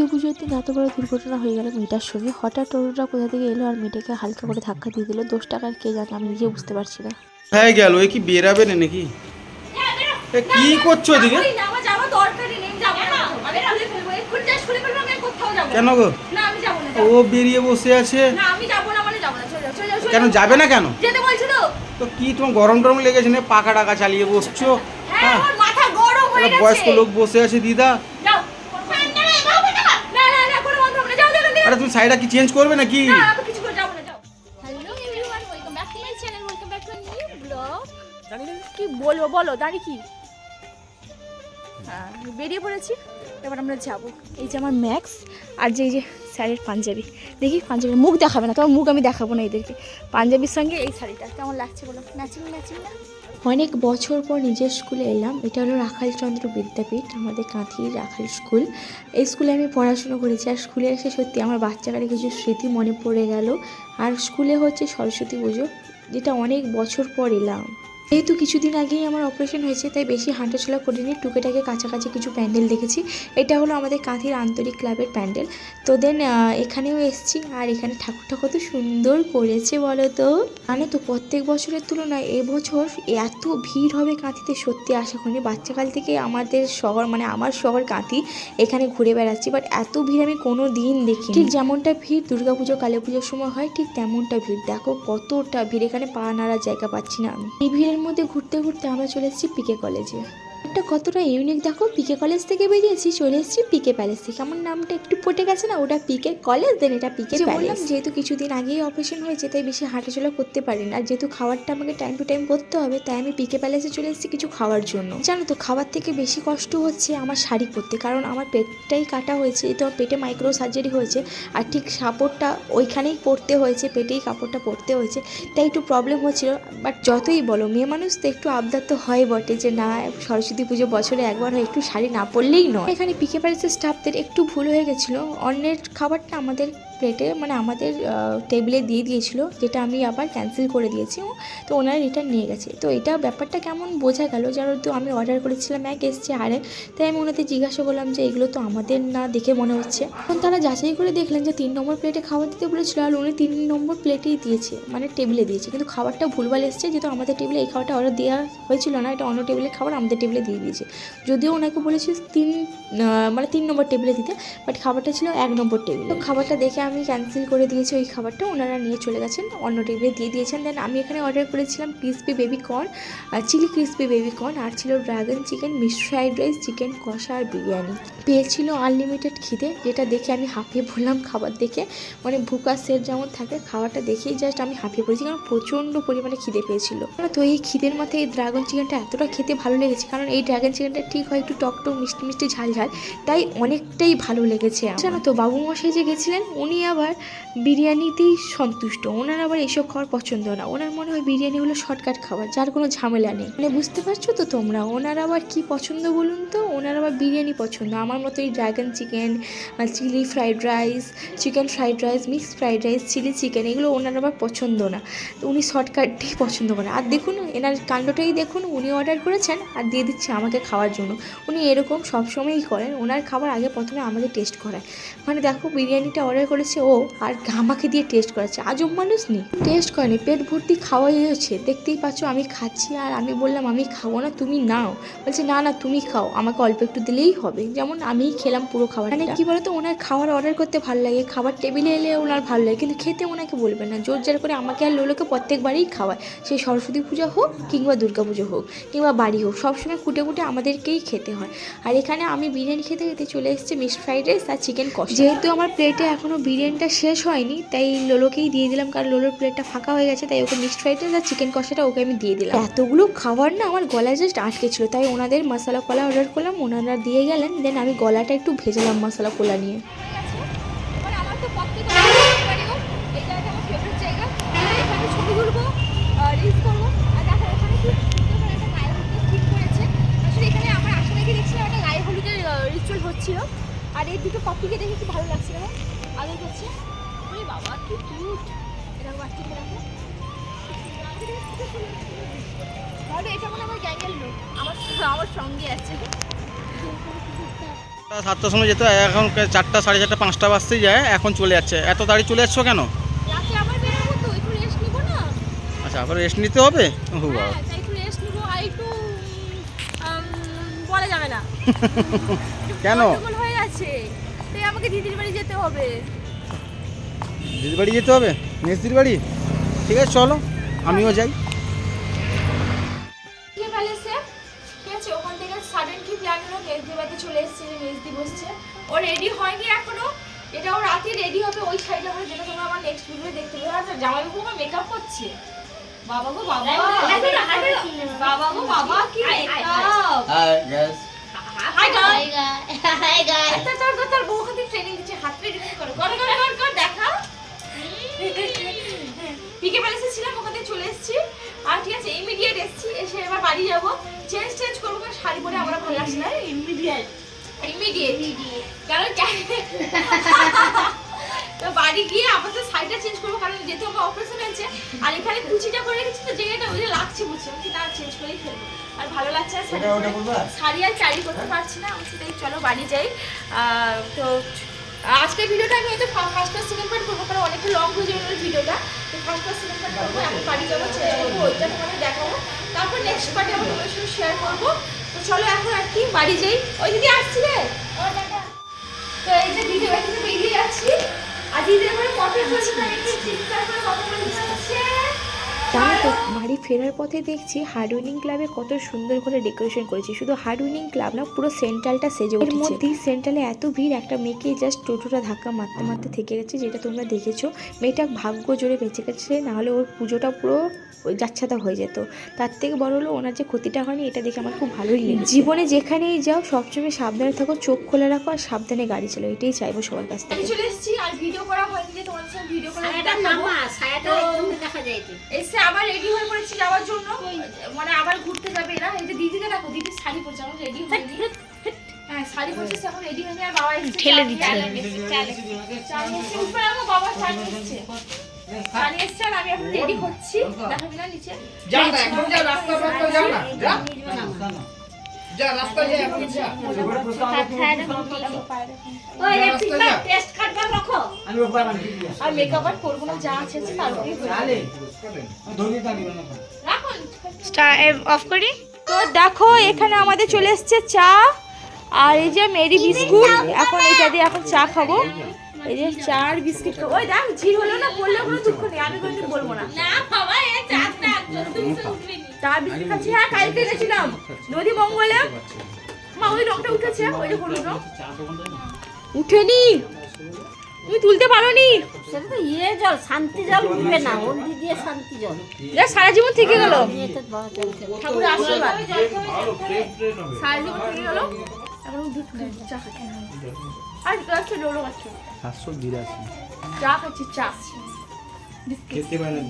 সরস্বতী পুজোর দিন এত বড় দুর্ঘটনা হয়ে গেল মেয়েটার সঙ্গে। হঠাৎ টোটোটা কোথা থেকে এলো আর মেয়েটাকে হালকা করে ধাক্কা দিয়ে দিল? দোষ টাকার কে জানে? আমি নিজে বুঝতে পারছি না। হ্যাঁ গেল। এ কি বেরাবে না নাকি? এ কি করছ না। কেন? গো? না আমি যাব না ও বেরিয়ে বসে আছে। না আমি যাব না মানে যাব না। চলে যাও চলে যাও চলে কেন যাবে না কেন? তো? তো কি তোমার গরম টরম লেগেছে না? পাকা টাকা চালিয়ে বসছো। হ্যাঁ হ্যাঁ। হয়ে বয়স্ক লোক বসে আছে দিদা যাও না না না কোনো বন্ধ আরে তুমি সাইডটা কি চেঞ্জ করবে নাকি? না আমি কিছু করে যাব না যাও। Hello everyone welcome back to my channel welcome back to new blog কি বলব বলো দাঁড়িয়ে কি। হ্যাঁ বেরিয়ে পড়েছি এবার আমরা যাব। এই যে আমার ম্যাক্স আর যে এই যে শাড়ির পাঞ্জাবি। দেখি পাঞ্জাবির মুখ দেখাবে না তোমার মুখ আমি দেখাবো না এদেরকে। পাঞ্জাবির সঙ্গে এই শাড়িটা কেমন লাগছে বলো? ম্যাচিং ম্যাচিং না? অনেক বছর পর নিজের স্কুলে এলাম। এটা হলো রাখালচন্দ্র বিদ্যাপীঠ, আমাদের কাঁথির রাখাল স্কুল। এই স্কুলে আমি পড়াশুনো করেছি আর স্কুলে এসে সত্যি আমার বাচ্চাকালে কিছু স্মৃতি মনে পড়ে গেল। আর স্কুলে হচ্ছে সরস্বতী পুজো, যেটা অনেক বছর পর এলাম। যেহেতু কিছুদিন আগেই আমার অপারেশন হয়েছে তাই বেশি হাঁটাচলা করিনি। টুকেটাকে কাছাকাছি কিছু প্যান্ডেল দেখেছি। এটা হলো আমাদের কাঁথির আন্তরিক ক্লাবের প্যান্ডেল। তো দেন এখানেও এসেছি। আর এখানে ঠাকুরটা কত সুন্দর করেছে বলো তো। জানো তো প্রত্যেক বছরের তুলনায় এবছর এত ভিড় হবে কাঁথিতে সত্যি আশা করিনি। বাচ্চাকাল থেকে আমাদের শহর মানে আমার শহর কাঁথি এখানে ঘুরে বেড়াচ্ছি। বাট এত ভিড় আমি কোনো দিন দেখি ঠিক যেমনটা ভিড় দুর্গাপুজো কালী পুজোর সময় হয় ঠিক তেমনটা ভিড়। দেখো কতটা ভিড় এখানে পা নাড়ার জায়গা পাচ্ছি না আমি। এই ভিড়ের মধ্যে ঘুরতে ঘুরতে আমরা চলে এসেছি পিকে কলেজে একটা কতটা ইউনিক দেখো পিকে কলেজ থেকে বেরিয়েছি চলে এসেছি পিকে প্যালেস থেকে। আমার নামটা একটু পটে গেছে না ওটা পিকে কলেজ দেন এটা পিকে প্যালেস যেহেতু কিছুদিন আগেই অপারেশন হয়েছে তাই বেশি হাঁটাচলা করতে পারি না। আর যেহেতু খাবারটা আমাকে টাইম টু টাইম করতে হবে তাই আমি পিকে প্যালেসে চলে এসেছি কিছু খাওয়ার জন্য। জানো তো খাবার থেকে বেশি কষ্ট হচ্ছে আমার শাড়ি পরতে কারণ আমার পেটটাই কাটা হয়েছে তো আমার পেটে মাইক্রো সার্জারি হয়েছে আর ঠিক সাপোর্টটা ওইখানেই পরতে হয়েছে পেটেই কাপড়টা পরতে হয়েছে তাই একটু প্রবলেম হচ্ছিল। বাট যতই বলো মেয়ে মানুষ তো একটু আবদার তো হয় বটে যে না সরস্বতী পুজো বছরে একবার হয়, একটু শাড়ি না পরলেই নয়। এখানে পিকে প্যালেসের স্টাফদের একটু ভুল হয়ে গেছিল। অন্যের খাবারটা আমাদের প্লেটে মানে আমাদের টেবিলে দিয়ে দিয়েছিল, যেটা আমি আবার ক্যান্সেল করে দিয়েছি তো ওনারা রিটার্ন নিয়ে গেছে। তো এটা ব্যাপারটা কেমন বোঝা গেল যেন তো আমি অর্ডার করেছিলাম, এক এসছে আরেক তাই আমি ওনাদের জিজ্ঞাসা করলাম যে এগুলো তো আমাদের না দেখে মনে হচ্ছে। তখন তারা যাচাই করে দেখলেন যে তিন নম্বর প্লেটে খাবার দিতে বলেছিল, আর উনি তিন নম্বর প্লেটেই দিয়েছে মানে টেবিলে দিয়েছে। কিন্তু খাবারটা ভুলভাল এসছে, যেহেতু আমাদের টেবিলে এই খাবারটা অর্ডার দেওয়া হয়েছিল না, এটা অন্য টেবিলের খাবার, আমাদের টেবিলে দিয়ে দিয়েছে। যদিও ওনাকে বলেছি তিন মানে তিন নম্বর টেবিলে দিতে বাট খাবারটা ছিল এক নম্বর টেবিল তো খাবারটা দেখে আমি ক্যান্সেল করে দিয়েছি ওই খাবারটা, ওনারা নিয়ে চলে গেছেন, অন্য টেবিলে দিয়ে দিয়েছেন। দেন আমি এখানে অর্ডার করেছিলাম crispy baby corn chilli crispy baby corn আর ছিল dragon chicken mixed fried rice chicken কষা আর বিরিয়ানি। পেয়েছিল আনলিমিটেড খিদে, যেটা দেখে আমি হাঁপিয়ে পড়লাম খাবার দেখে। মানে ভুকা সেট যেমন থাকে, খাবারটা দেখেই জাস্ট আমি হাঁপিয়ে পড়েছি, কারণ প্রচণ্ড পরিমাণে খিদে পেয়েছিল। তো এই খিদের মাথায় এই ড্রাগন চিকেনটা এতটা খেতে ভালো লেগেছে, কারণ এই ড্রাগন চিকেনটা ঠিক হয় একটু টক টক মিষ্টি মিষ্টি ঝাল ঝাল তাই অনেকটাই ভালো লেগেছে। জানো তো বাবু মশাই যে গেছিলেন, উনি আবার বিরিয়ানিতেই সন্তুষ্ট। ওনার আবার এসব খাওয়ার পছন্দ না। ওনার মনে হয় বিরিয়ানি হলো শর্টকাট খাবার, যার কোনো ঝামেলা নেই। মানে বুঝতে পারছ তো তোমরা? ওনার আবার কি পছন্দ বলুন তো? ওনার আবার বিরিয়ানি পছন্দ। আমার মতো এই dragon chicken chilli fried rice, chicken fried rice, mixed fried rice, chilli chicken, এগুলো ওনার আবার পছন্দ না। তো উনি শর্টকাটটাই পছন্দ করেন। আর দেখুন, এনার কাণ্ডটাই দেখুন, উনি অর্ডার করেছেন আর দিয়ে দিচ্ছে আমাকে খাওয়ার জন্য। উনি এরকম সবসময়ই করেন। ওনার খাবার আগে প্রথমে আমাকে টেস্ট করায়। মানে দেখো, বিরিয়ানিটা অর্ডার করেছে ও আর আমাকে দিয়ে টেস্ট করাচ্ছে। আজব মানুষ নেই টেস্ট করেনি, পেট ভর্তি খাওয়াই হয়েছে দেখতেই পাচ্ছ, আমি খাচ্ছি আর আমি বললাম, আমি খাব না, তুমি নাও। বলছে, না না, তুমি খাও, আমাকে অল্প একটু দিলেই হবে। যেমন আমিই খেলাম পুরো খাবার। মানে কি বলতো, ওনার খাবার অর্ডার করতে ভালো লাগে, খাবার টেবিলে এলে ওনার ভালো লাগে, কিন্তু খেতে ওনাকে বলবে না। জোর জার করে আমাকে আর লোলোকে প্রত্যেকবারই খাওয়ায়। সেই সরস্বতী পুজো হোক কিংবা দুর্গা পুজো হোক, কিংবা বাড়ি হোক, সবসময় কুটে কুটে আমাদেরকেই খেতে হয়। আর এখানে আমি বিরিয়ানি খেতে খেতে চলে এসেছি মিক্সড ফ্রাইড রাইস আর চিকেন কষা। যেহেতু আমার প্লেটে এখনও বিরিয়ানিটা শেষ হয়নি, তাই লোলোকেই দিয়ে দিলাম, কারণ লোলোর প্লেটটা ফাঁকা হয়ে গেছে, তাই ওকে মিক্সড ফ্রাইড রাইস আর চিকেন কষাটা ওকে আমি দিয়ে দিলাম। এতগুলো খাবার না আমার গলায় জাস্ট আটকে ছিল তাই ওনাদের মশলা কলা অর্ডার করলাম, ওনারা দিয়ে গেলেন দেন আমি গলাটা একটু ভেজালাম মশলা কলা নিয়ে। আর এই দুটো কপিকে দেখে কি ভালো লাগছিল করছে ওরে বাবা কি কিউট এরকম বাচ্চাকে দেখো তাহলে এটা মনে আমার গ্যাংয়ের লোক। আমার আমার সঙ্গে আছে। সাতটার সময় যেত এখন চারটা সাড়ে চারটা পাঁচটা বাজতেই যায় এখন চলে যাচ্ছে। এত তাড়ি চলে যাচ্ছ কেন? আচ্ছা আবার রেস্ট নিতে হবে? ও বাবা। হ্যাঁ কেন? হয়ে তাই আমাকে দিদির বাড়ি যেতে হবে। দিদির বাড়ি যেতে হবে? মেসদির বাড়ি? ঠিক আছে চলো আমিও যাই। আছে ওখান থেকে সাডেন কি প্ল্যান হলো? মেজদি বাড়িতে চলে এসেছে যে মেজদি বসছে। ও রেডি হয়নি এখনও। এটা ও রাতে রেডি হবে ওই সাইডে হবে যেটা তোমরা আমার নেক্সট ভিডিও দেখতে পাবে। আর জামাই বাবু মেকআপ করছে বাবা গো বাবা। বাবা গো বাবা কি makeup hi guys Hi guys. তোর তোর তোর তোর বউ খাতে ট্রেনিং দিচ্ছে হাত রেডি করো। কর কর কর কর দেখা। পিকে প্যালেসে ছিলাম ওখান থেকে চলে এসেছি। আর ঠিক আছে ইমিডিয়েট এসেছি এসে এবার বাড়ি যাব। চেঞ্জ চেঞ্জ করব কারণ শাড়ি পরে আমার ভালো লাগছে না। ইমিডিয়েট ইমিডিয়েট কারণ বাড়ি গিয়ে আবার তো শাড়িটা চেঞ্জ করব কারণ যেহেতু আমার অপারেশন হয়েছে আর এখানে কুচিটা করে রেখেছি তো জায়গাটা ওই যে লাগছে বুঝছি আমি না চেঞ্জ করেই ফেলব। আর ভালো লাগছে না শাড়ি শাড়ি আর চারি করতে পারছি না আমি সেটাই চলো বাড়ি যাই। তো আজকের ভিডিওটা আমি হয়তো ফার্স্ট আর সেকেন্ড পার্ট করব কারণ অনেকটা লং হয়ে যাবে ভিডিওটা। তো ফার্স্ট আর সেকেন্ড পার্ট করব এখন বাড়ি যাব চেঞ্জ করব ওইটা তোমাদের দেখাবো। তারপর নেক্সট পার্টে আবার তোমাদের সঙ্গে শেয়ার করব। তো চলো এখন আর কি বাড়ি যাই। ওই দিদি আসছি রে। তো এই যে ভিডিও থেকে বেরিয়ে যাচ্ছি ঘরে কফি চলছে চিৎকার করে কথা বলে যাচ্ছে জানো তো। বাড়ি ফেরার পথে দেখছি হার্ড উইনিং ক্লাবে কত সুন্দর করে ডেকোরেশন করেছে। শুধু হার্ড উইনিং ক্লাব না পুরো সেন্ট্রালটা সেজে উঠেছে। এর মধ্যেই সেন্ট্রালে এত ভিড় একটা মেয়েকে জাস্ট টোটোটা ধাক্কা মারতে মারতে থেকে গেছে যেটা তোমরা দেখেছ। মেয়েটা ভাগ্য জোরে বেঁচে গেছে নাহলে ওর পুজোটা পুরো ওই যাচ্ছাতা হয়ে যেত। তার থেকে বড় হলো ওনার যে ক্ষতিটা হয়নি এটা দেখে আমার খুব ভালোই লেগেছে। জীবনে যেখানেই যাও সবসময় সাবধানে থাকো চোখ খোলা রাখো আর সাবধানে গাড়ি চালাও এটাই চাইব সবার কাছ থেকে। চলে এসেছি আর ভিডিও করা হয়নি তোমাদের ভিডিও করা দেখা যায় এসে আবার রেডি হয়ে পড়েছি যাওয়ার জন্য। মানে আবার ঘুরতে যাবে এরা। এই যে দিদিকে দেখো দিদি শাড়ি পরছে আমার রেডি হয়নি। হ্যাঁ শাড়ি পরছে এখন রেডি হয়নি আর বাবা এসে ঠেলে দিচ্ছে। বাবা শাড়ি এসছে। শাড়ি এসছে আর আমি এখন রেডি হচ্ছি। দেখাবি না নিচে? ওই একটু টেস্ট কাটবার রাখো। আর মেকআপ আর করব না যা আছে আছে তারপরে রাখুন। অফ করি? তো দেখো এখানে আমাদের চলে এসছে চা আর এই যে মেরি বিস্কুট। এখন এটা দিয়ে এখন চা খাব। এই যে চা আর বিস্কিট খাব। ওই দেখ ঝিল হলো না বললে কোনো দুঃখ নেই। আমি বলব না। না বাবা উঠবে নি চা বিস্কিট খাচ্ছি। হ্যাঁ কালকে গেছিলাম নদী মঙ্গলে। মা ওই রংটা উঠেছে। ওই যে হলুদ রং। উঠেনি। তুমি তুলতে পারো নি সেটা তো ইয়ে জল শান্তি জল উঠবে না। হলদি দিয়ে শান্তি জল। যা সারা জীবন থেকে গেল। ঠাকুরের আশীর্বাদ। সারা জীবন থেকে গেল। এখন দুধ চা খাচ্ছি আর গাছটা ডোলো খাচ্ছি সাতশো বিরাশি। চা খাচ্ছি চা। খেতে পারে না।